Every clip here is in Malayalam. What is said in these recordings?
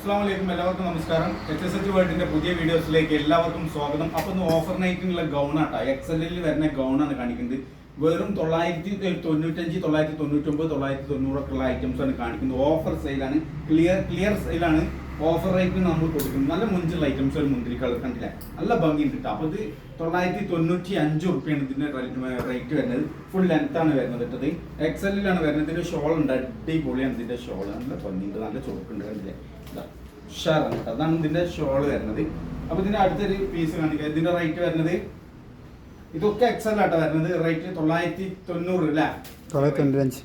അസ്സാം വലൈക്കും എല്ലാവർക്കും നമസ്കാരം. എച്ച് എസ് എച്ച് വേൾഡിന്റെ പുതിയ വീഡിയോസിലേക്ക് എല്ലാവർക്കും സ്വാഗതം. അപ്പൊ ഇന്ന് ഓഫർ നൈറ്റിനുള്ള ഗൗൺ ആട്ടോ. എക്സ് എല്ലിൽ വരുന്ന ഗൗണാണ് കാണിക്കുന്നത്. വെറും തൊള്ളായിരത്തി തൊണ്ണൂറ്റഞ്ച് തൊള്ളായിരത്തി തൊണ്ണൂറ്റൊമ്പത് തൊള്ളായിരത്തി തൊണ്ണൂറൊക്കെ ഉള്ള ആണ് കാണിക്കുന്നത്. ഓഫർ സെയിലാണ് ക്ലിയർ ക്ലിയർ സെയിലാണ് ഓഫർ റേറ്റിന് നമ്മൾ കൊടുക്കുന്നത് നല്ല മുഞ്ചുള്ള ഐറ്റംസ് ഒരു മുന്തിരി കളർ കണ്ടില്ലേ? നല്ല ഭംഗിയുണ്ട് കേട്ടോ അപ്പോൾ ഇത് തൊള്ളായിരത്തി തൊണ്ണൂറ്റി അഞ്ച് ഉറുപ്പിയാണ് ഇതിന്റെ റേറ്റ് വരുന്നത്. ഫുൾ ലെങ്ത് ആണ് വരുന്നത് കേട്ടത് എക്സലിലാണ് വരുന്നത്. ഇതിന്റെ ഷോൾ ഉണ്ട്. അടിപൊളിയാണ് ഇതിന്റെ ഷോൾ നല്ല ഭംഗിയുണ്ട്. നല്ല ചുവക്കുണ്ട് കണ്ടില്ലേ? ഉഷാറാണ് കേട്ടോ അതാണ് ഇതിന്റെ ഷോൾ വരുന്നത്. അപ്പോൾ ഇതിന്റെ അടുത്തൊരു പീസ് കാണിക്കുക ഇതിന്റെ റേറ്റ് വരുന്നത് ഇതൊക്കെ എക്സൽ ആട്ടോ വരുന്നത്. റേറ്റ് തൊള്ളായിരത്തി തൊണ്ണൂറ് അല്ലേ തൊള്ളായിരത്തി തൊണ്ണൂറ്റഞ്ച്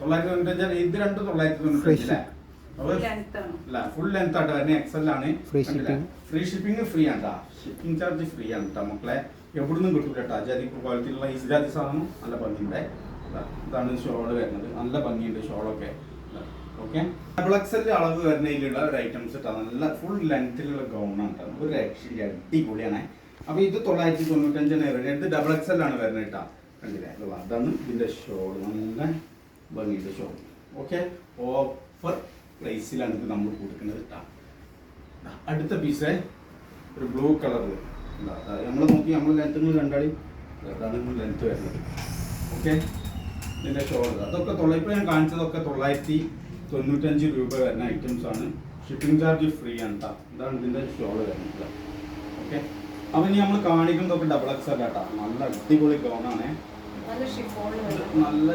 തൊള്ളായിരത്തി തൊണ്ണൂറ്റഞ്ചാണ് ഇത് രണ്ടും തൊള്ളായിരത്തി തൊണ്ണൂറ്റഞ്ച് അല്ലേ ആയിട്ട് വരുന്നത് എക്സൽ ആണ്. Free shipping. Free shipping free ആണ് കേട്ടോ ഷിപ്പിംഗ് ചാർജ് ഫ്രീ ആണ് കേട്ടോ മക്കളെ. എവിടുന്നും കിട്ടൂല കേട്ടോ ജാതി ക്വാളിറ്റിയിലുള്ള ഇസ്രാതി സാധനം നല്ല ഭംഗിയുണ്ട്. ഇതാ, ഇതാണ് ഷോൾ വരുന്നത്. നല്ല ഭംഗിയുണ്ട് ഷോളൊക്കെ. ഓക്കെ? ഡബിൾ എക്സൽ അളവ് വരുന്നതിലുള്ള ഒരു ഐറ്റംസ് കേട്ടോ നല്ല ഫുൾ ലെങ്ത്തിലുള്ള ആണ് കേട്ടോ ഒരു രക്ഷയില്ല. അടിപൊളിയാണ്. അപ്പൊ ഇത് തൊള്ളായിരത്തി തൊണ്ണൂറ്റഞ്ചാണ് വരുന്നത്. ഇത് ഡബിൾ എക്സൽ ആണ് വരുന്നത് കേട്ടോ കണ്ടില്ലേ? അതാണ് ഇതിന്റെ ഷോൾ നല്ല ഭംഗിയുടെ ഷോൾ ഓക്കെ? ഓഫർ പ്രൈസിലാണ് ഇത് നമ്മൾ കൊടുക്കുന്നത് കേട്ടോ അടുത്ത പീസ് ഒരു ബ്ലൂ കളർ നമ്മൾ നോക്കി നമ്മൾ ലെങ്ത് നിങ്ങൾ കണ്ടാളി? അതാണ് ലെങ്ത് വരുന്നത്. ഓക്കെ ഇതിന്റെ ഷോൾ അതൊക്കെ തൊള്ള ഇപ്പോൾ ഞാൻ കാണിച്ചതൊക്കെ തൊള്ളായിരത്തി തൊണ്ണൂറ്റഞ്ച് രൂപ വരുന്ന ഐറ്റംസ് ആണ്. ഷിപ്പിംഗ് ചാർജ് ഫ്രീ ആണ് കേട്ടോ ഇതാണ് ഇതിന്റെ ഷോൾ വരുന്നത് ഓക്കെ അപ്പം ഇനി നമ്മൾ കാണിക്കുന്നതൊക്കെ ഡബിൾ എക്സ് അല്ല കേട്ടോ നല്ല അടിപൊളി ഗൗണാണ് നല്ല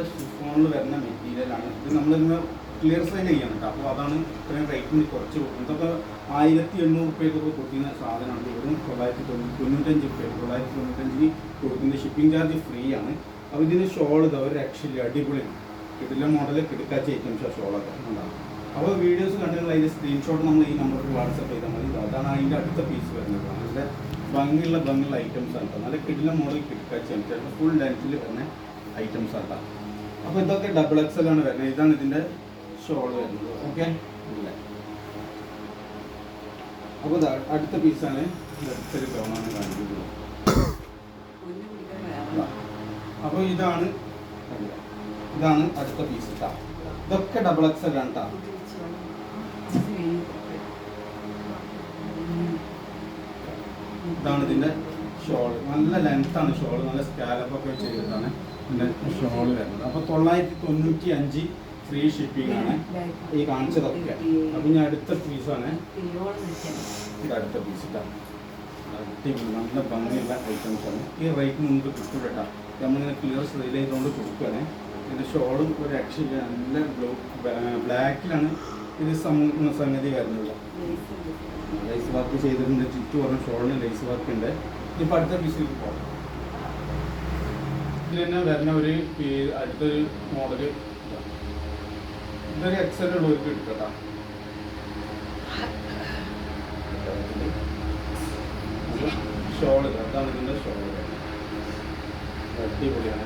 ഷിഫോണിൽ വരുന്ന മെറ്റീരിയലാണ് ഇത് നമ്മളിന്ന് ക്ലിയർ സൈൻ ചെയ്യണം. കേട്ടോ അപ്പോൾ അതാണ് ഇത്രയും റേറ്റിന് കുറച്ച് കൊടുക്കുന്നത് ഇതൊക്കെ ആയിരത്തി എണ്ണൂറ് റുപ്യക്കൊക്കെ കൊടുക്കുന്ന സാധനമാണ്. വെറും തൊള്ളായിരത്തി തൊണ്ണൂറ്റി തൊണ്ണൂറ്റഞ്ച് റുപ്യ തൊള്ളായിരത്തി തൊണ്ണൂറ്റഞ്ചിന് കൊടുക്കുന്ന ഷിപ്പിംഗ് ചാർജ് ഫ്രീ ആണ്. അപ്പോൾ ഇതിന് ഷോൾ ഇത് ഒരു രക്ഷയില്ല അടിപൊളിയാണ്. കിടില മോഡൽ കിടക്കാച്ച ഐറ്റംസ് ഷോളൊക്കെ ഉണ്ടാവും അപ്പോൾ വീഡിയോസ് കണ്ടെങ്കിൽ അതിന്റെ സ്ക്രീൻഷോട്ട് നമ്മൾ ഈ നമ്പറിൽ വാട്സപ്പ് ചെയ്താൽ മതി. അതാണ് അതിന്റെ അടുത്ത പീസ് വരുന്നത്. നല്ല ഭംഗിയുള്ള ഭംഗിയുള്ള ഐറ്റംസ് ആണ്. നല്ല കിടില മോഡൽ കിടക്കാച്ച ചിലപ്പോൾ ഫുൾ ലെങ്ത്തിൽ വരുന്ന ഐറ്റംസ് ആണ്. അപ്പോൾ ഇതൊക്കെ ഡബിൾ എക്സൽ ആണ് വരുന്നത്. ഇതാണ് ഇതിന്റെ ഷോൾ വരുന്നത് ഓക്കെ? ഇല്ല. അപ്പോൾ അടുത്ത പീസാണ്. അടുത്തൊരു ഗൗണാണ് കാണിക്കുന്നത് അപ്പോൾ ഇതാണ് ഇതാണ് അടുത്ത പീസ് കേട്ടോ ഇതൊക്കെ ഡബിൾ എക്സൽ ആണ് കേട്ടോ. ഇതാണ് ഇതിന്റെ ഷോൾ. നല്ല ലെങ്ത് ആണ് ഷോൾ. നല്ല സ്കാലപ്പൊക്കെ ചെയ്തിട്ടാണ് ഇതിന്റെ ഷോൾ വരുന്നത്. അപ്പോൾ തൊള്ളായിരത്തി തൊണ്ണൂറ്റി അഞ്ച് ഫ്രീ ഷിപ്പിംഗ് ആണ് ഈ കാണിച്ചതൊക്കെ. അപ്പൊ ഞാൻ അടുത്ത പീസാണ് അടുത്ത പീസ് അടിപൊളി നല്ല ഭംഗിയുള്ള ഐറ്റംസ് ആണ്. ഈ റേറ്റ് നമുക്ക് കിട്ടും കേട്ടോ. നമ്മളിങ്ങനെ ക്ലിയർ സെയിൽ ചെയ്തുകൊണ്ട് കൊടുക്കുകയാണ് ഇതിന്റെ ഷോളും ഒരു രക്ഷയില്ല നല്ല ബ്ലൂ ബ്ലാക്കിലാണ് ഇത് സംഗതി വരുന്നത്. ലൈസ് വർക്ക് ചെയ്തിട്ടുണ്ട്. ചുറ്റു പറഞ്ഞ ഷോളിന് ലൈസ് വർക്ക് ഉണ്ട്. ഇപ്പം അടുത്ത പീസിലേക്ക് പോകാം. ഇതിൽ തന്നെ വരുന്ന ഒരു അടുത്തൊരു മോഡൽ ഇതൊരു എക്സൽ ഉള്ളവർക്ക് എടുക്കട്ടാ. ഷോൾ അതാണ് ഇതിന്റെ ഷോൾ അടിപൊളിയാണ്.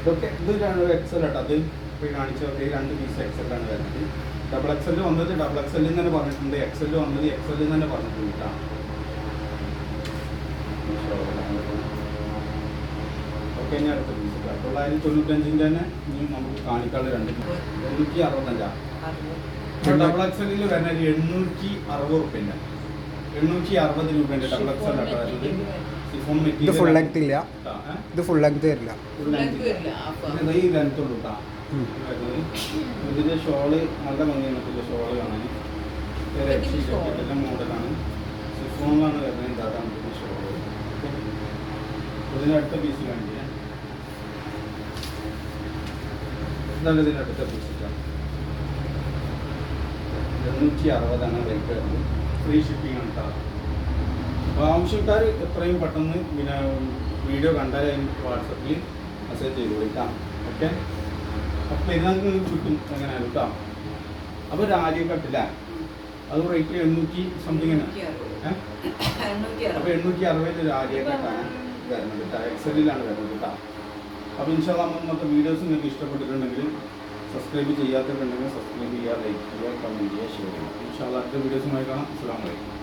ഇതൊക്കെ ഇത് എക്സൽ ആട്ടോ. അത് കാണിച്ചു കാണിച്ചതൊക്കെ ഈ രണ്ട് പീസ് എക്സലാണ് വരുന്നത്. ഡബിൾ എക്സൽ വന്നത് ഡബിൾ എക്സലിൽ തന്നെ പറഞ്ഞിട്ടുണ്ട്. എക്സൽ വന്നത് എക്സലിൽ തന്നെ പറഞ്ഞിട്ടുണ്ട് കേട്ടോ ഓക്കെ ഇനി അടുത്ത പീസ് തൊള്ളായിരത്തി തൊണ്ണൂറ്റഞ്ചിന്റെ തന്നെ ഇനി നമുക്ക് കാണിക്കാനുള്ള രണ്ട് എണ്ണൂറ്റി അറുപത്തഞ്ചാ അറുപത്. ഡബിൾ എക്സലിൽ വരുന്ന ഒരു എണ്ണൂറ്റി അറുപത് റുപ്യന്റെ എണ്ണൂറ്റി അറുപത് രൂപേന്റെ ഡബിൾ എക്സൽ ആട്ടോ വരുന്നത്. ഇത് ഫുൾ ലെങ്ത് ഇല്ല? ഇത് ഫുൾ ലെങ്ത് വരില്ല. ഫുൾ Length വരില്ല, ഈ ലെങ്ത് കേട്ടോ ഉം. ഇതിന്റെ ഷോൾ നല്ല ഭംഗിയാണ് ഷോൾ കാണാൻ. മോഡലാണ്. സിഫോണിലാണ് വരുന്നത് ഇതാക്കാൻ പറ്റുന്ന ഷോൾ. ഇതിന്റെ അടുത്ത പീസ് കാണിക്കാം. ഇതാണ് അടുത്ത പീസ് എണ്ണൂറ്റി അറുപതാണ് റേറ്റ് വരുന്നത്. ഫ്രീ ഷിപ്പിംഗ് ആണ് കേട്ടോ അപ്പോൾ ആവശ്യക്കാർ എത്രയും പെട്ടെന്ന് പിന്നെ വീഡിയോ കണ്ടാൽ അതിന് വാട്സപ്പിൽ മെസ്സേജ് ചെയ്ത് വിളിക്കാം. ഓക്കെ? പെരുന്നാൾക്ക് കിട്ടും അങ്ങനെ കേട്ടോ അപ്പോൾ ഒരു ആദ്യം കട്ടില്ല. അത് റേറ്റ് എണ്ണൂറ്റി സംതിങ് അപ്പൊ. എണ്ണൂറ്റി അപ്പോൾ അറുപത്. എണ്ണൂറ്റി അറുപതിൽ ഒരു ആദ്യം കട്ടാണ് വരുന്നത് കേട്ടോ എക്സലിലാണ് വരുന്നത് കേട്ടോ അപ്പോൾ ഇൻഷാല്ല നമുക്ക് വീഡിയോസ് നിങ്ങൾക്ക് ഇഷ്ടപ്പെട്ടിട്ടുണ്ടെങ്കിൽ സബ്സ്ക്രൈബ് ചെയ്യാത്തവരുണ്ടെങ്കിൽ സബ്സ്ക്രൈബ് ചെയ്യുക ലൈക്ക് ചെയ്യുക കമന്റ് ചെയ്യുക ഷെയർ ചെയ്യുക ഇൻഷാല്ല അടുത്ത വീഡിയോസുമായി കാണാം. അസ്സാം വലൈക്കും